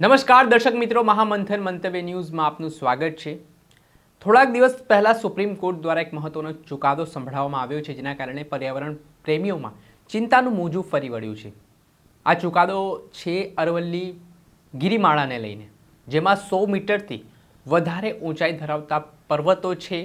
નમસ્કાર દર્શક મિત્રો, મહામંથન મંતવ્ય ન્યૂઝમાં આપનું સ્વાગત છે. થોડાક દિવસ પહેલાં સુપ્રીમ કોર્ટ દ્વારા એક મહત્વનો ચુકાદો સંભળાવવામાં આવ્યો છે, જેના કારણે પર્યાવરણ પ્રેમીઓમાં ચિંતાનું મોજું ફરી વળ્યું છે. આ ચુકાદો છે અરવલ્લી ગિરિમાળાને લઈને, જેમાં સો મીટરથી વધારે ઊંચાઈ ધરાવતા પર્વતો છે,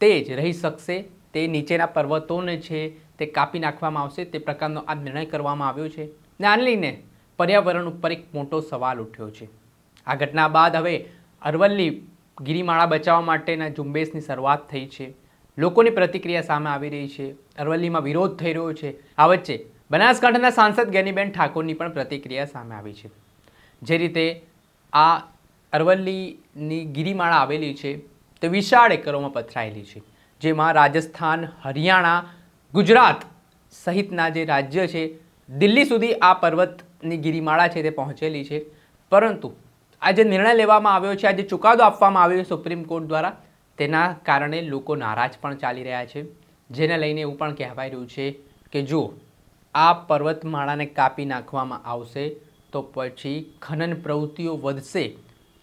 તે જ રહી શકશે, તે નીચેના પર્વતોને છે, તે કાપી નાખવામાં આવશે, તે પ્રકારનો આ નિર્ણય કરવામાં આવ્યો છે. ને આને લઈને પર્યાવરણ ઉપર એક મોટો સવાલ ઉઠ્યો છે. આ ઘટના બાદ હવે અરવલ્લી ગિરિમાળા બચાવવા માટેના ઝુંબેશની શરૂઆત થઈ છે. લોકોની પ્રતિક્રિયા સામે આવી રહી છે. અરવલ્લીમાં વિરોધ થઈ રહ્યો છે. આ વચ્ચે બનાસકાંઠાના સાંસદ ગેનીબેન ઠાકોરની પણ પ્રતિક્રિયા સામે આવી છે. જે રીતે આ અરવલ્લીની ગિરિમાળા આવેલી છે તે વિશાળ એકરોમાં પથરાયેલી છે. જેમાં રાજસ્થાન, હરિયાણા, ગુજરાત સહિતના જે રાજ્ય છે, દિલ્હી સુધી આ પર્વતની ગિરિમાળા છે તે પહોંચેલી છે. પરંતુ આ જે નિર્ણય લેવામાં આવ્યો છે, આ જે ચુકાદો આપવામાં આવ્યો છે સુપ્રીમ કોર્ટ દ્વારા, તેના કારણે લોકો નારાજ પણ ચાલી રહ્યા છે. જેને લઈને એવું પણ કહેવાય રહ્યું છે કે જો આ પર્વતમાળાને કાપી નાખવામાં આવશે, તો પછી ખનન પ્રવૃત્તિઓ વધશે.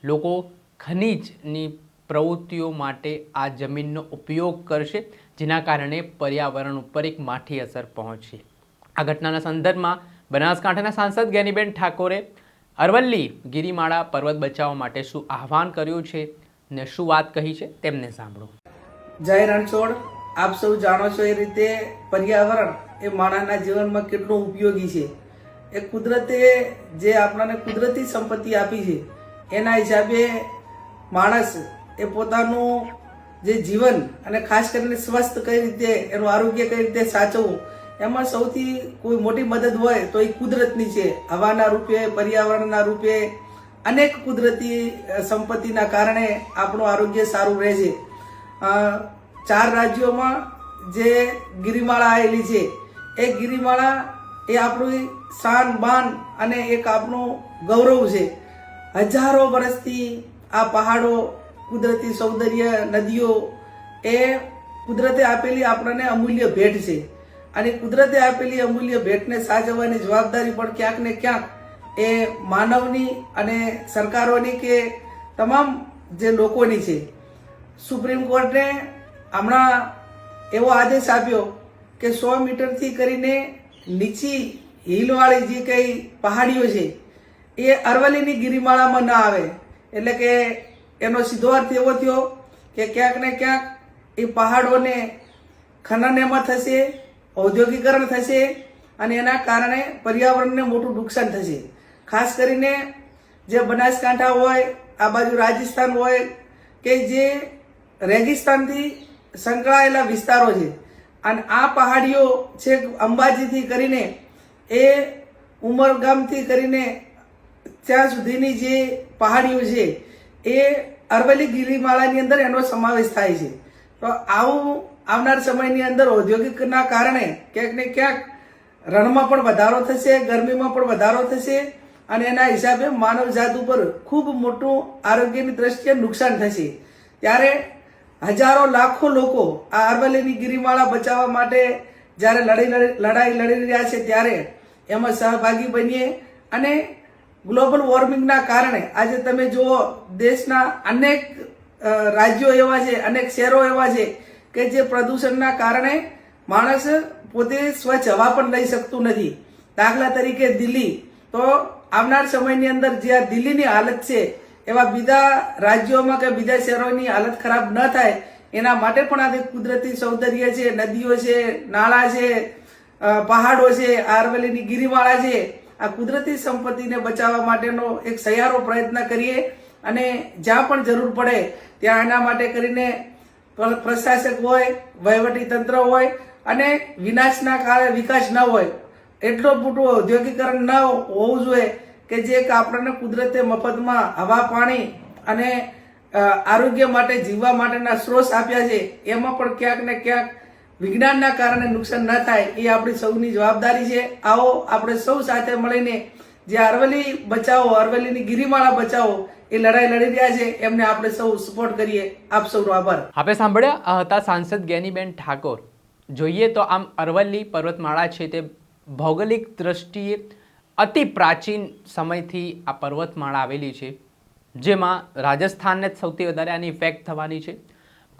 લોકો ખનિજની પ્રવૃત્તિઓ માટે આ જમીનનો ઉપયોગ કરશે, જેના કારણે પર્યાવરણ ઉપર એક માઠી અસર પહોંચશે. આ ઘટનાના સંદર્ભમાં બનાસકાંઠાના સાંસદ ગેનીબેન ઠાકોરે અરવલ્લી ગિરિમાળા પર્વત બચાવવા માટે શું આહવાન કર્યું છે ને શું વાત કહી છે તેમને સાંભળો. જય રણછોડ, આપ સૌ જાણો છો એ રીતે પર્યાવરણ એ માણસના જીવનમાં કેટલું ઉપયોગી છે. એ કુદરતે જે આપણને કુદરતી સંપત્તિ આપી છે, એના હિસાબે માણસ એ પોતાનું જે જીવન અને ખાસ કરીને સ્વસ્થ કઈ રીતે, એનું આરોગ્ય કઈ રીતે સાચવવું એમાં સૌથી કોઈ મોટી મદદ હોય તો એ કુદરતની છે. હવાના રૂપે, પર્યાવરણના રૂપે, અનેક કુદરતી સંપત્તિના કારણે આપણું આરોગ્ય સારું રહે છે. ચાર રાજ્યોમાં જે ગિરિમાળા આવેલી છે, એ ગિરિમાળા એ આપણું શાન, બાન અને એક આપણું ગૌરવ છે. હજારો વર્ષથી આ પહાડો, કુદરતી સૌંદર્ય, નદીઓ એ કુદરતે આપેલી આપણને અમૂલ્ય ભેટ છે. અને કુદરતે આપેલી અમૂલ્ય ભેટને સાચવવાની જવાબદારી પણ ક્યાંક ને ક્યાંક એ માનવની અને સરકારોની કે તમામ જે લોકોની છે. સુપ્રીમ કોર્ટે હમણાં એવો આદેશ આપ્યો કે સો મીટરથી કરીને નીચી હિલવાળી જે કંઈ પહાડીઓ છે, એ અરવલ્લીની ગિરિમાળામાં ના આવે. એટલે કે એનો સીધો અર્થ એવો થયો કે ક્યાંક ને ક્યાંક એ પહાડોને ખનન એમાં થશે ઔદ્યોગિકરણ થશે અને એના કારણે પર્યાવરણને મોટું નુકસાન થશે. ખાસ કરીને જે બનાસકાંઠા હોય, આ બાજુ રાજસ્થાન હોય, કે જે રેગિસ્તાનથી સંકળાયેલા વિસ્તારો છે. અને આ પહાડીઓ છે અંબાજીથી કરીને એ ઉમરગામથી કરીને ત્યાં સુધીની જે પહાડીઓ છે, એ અરવલ્લી ગિરિમાળાની અંદર એનો સમાવેશ થાય છે. તો આવું આવનાર સમયની અંદર ઔદ્યોગિકના કારણે ક્યાંક ને ક્યાંક રણમાં પણ વધારો થશે, ગરમીમાં પણ વધારો થશે અને એના હિસાબે માનવ જાત ઉપર ખૂબ મોટું આરોગ્યની દ્રષ્ટિએ નુકસાન થશે. ત્યારે હજારો લાખો લોકો આ અરવલ્લીની ગિરિમાળા બચાવવા માટે જ્યારે લડી લડી- લડાઈ લડી રહ્યા છે ત્યારે એમાં સહભાગી બનીએ અને ગ્લોબલ વોર્મિંગના કારણે આજે તમે જુઓ, દેશના અનેક રાજ્યો એવા છે, અનેક શહેરો એવા છે કે જે પ્રદૂષણના કારણે માણસ પોતે સ્વચ્છ હવા પણ લઈ શકતું નથી. દાખલા તરીકે દિલ્હી. તો આવનાર સમયની અંદર જે આ દિલ્હીની હાલત છે, એવા બીજા રાજ્યોમાં કે બીજા શહેરોની હાલત ખરાબ ન થાય, એના માટે પણ આ જે કુદરતી સૌંદર્ય છે, નદીઓ છે, નાળા છે પહાડો છે, આરવલીની ગિરિમાળા છે, આ કુદરતી સંપત્તિને બચાવવા માટેનો એક સહિયારો પ્રયત્ન કરીએ અને જ્યાં પણ જરૂર પડે ત્યાં એના માટે કરીને પ્રશાસક હોય, વહીવટી તંત્ર હોય, અને વિનાશના કારણે વિકાસ ન હોય. એટલો મોટું ઔદ્યોગિકરણ ન હોવું જોઈએ કે જે આપણને કુદરતે મફતમાં હવા, પાણી અને આરોગ્ય માટે, જીવવા માટેના સ્ત્રોત આપ્યા છે, એમાં પણ ક્યાંક ને ક્યાંક વિજ્ઞાનના કારણે નુકસાન ન થાય, એ આપણી સૌની જવાબદારી છે. આવો, આપણે સૌ સાથે મળીને જે અરવલ્લી બચાવો, અરવલ્લીની ગિરિમાળા બચાવો, એ લડાઈ લડી રહ્યા છે, એમને આપણે સૌ સપોર્ટ કરીએ. આપ સૌનો આભાર. આપણે સાંભળ્યા હતા સાંસદ જ્ઞાનીબેન ઠાકોર. જોઈએ તો આમ અરવલ્લી પર્વતમાળા છે તે ભૌગોલિક દ્રષ્ટિએ અતિ પ્રાચીન સમયથી આ પર્વતમાળા આવેલી છે, જેમાં રાજસ્થાનને જ સૌથી વધારે આની ઇફેક્ટ થવાની છે.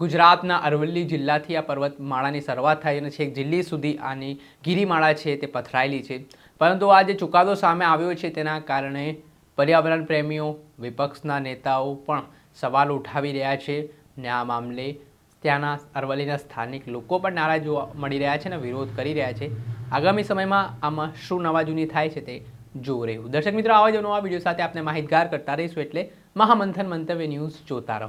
ગુજરાતના અરવલ્લી જિલ્લાથી આ પર્વતમાળાની શરૂઆત થાય અને છેક દિલ્હી સુધી આની ગિરિમાળા છે તે પથરાયેલી છે. પરંતુ આ જે ચુકાદો સામે આવ્યો છે તેના કારણે પર્યાવરણ પ્રેમીઓ, વિપક્ષના નેતાઓ પણ સવાલ ઉઠાવી રહ્યા છે ને આ મામલે ત્યાંના અરવલ્લીના સ્થાનિક લોકો પણ નારાજ જોવા મળી રહ્યા છે અને વિરોધ કરી રહ્યા છે. આગામી સમયમાં આમાં શું નવાજૂની થાય છે તે જોવું રહ્યું દર્શક મિત્રો, આવા જ નવા વીડિયો સાથે આપણે માહિતગાર કરતા રહીશું એટલે મહામંથન મંતવ્ય ન્યૂઝ જોતા રહો.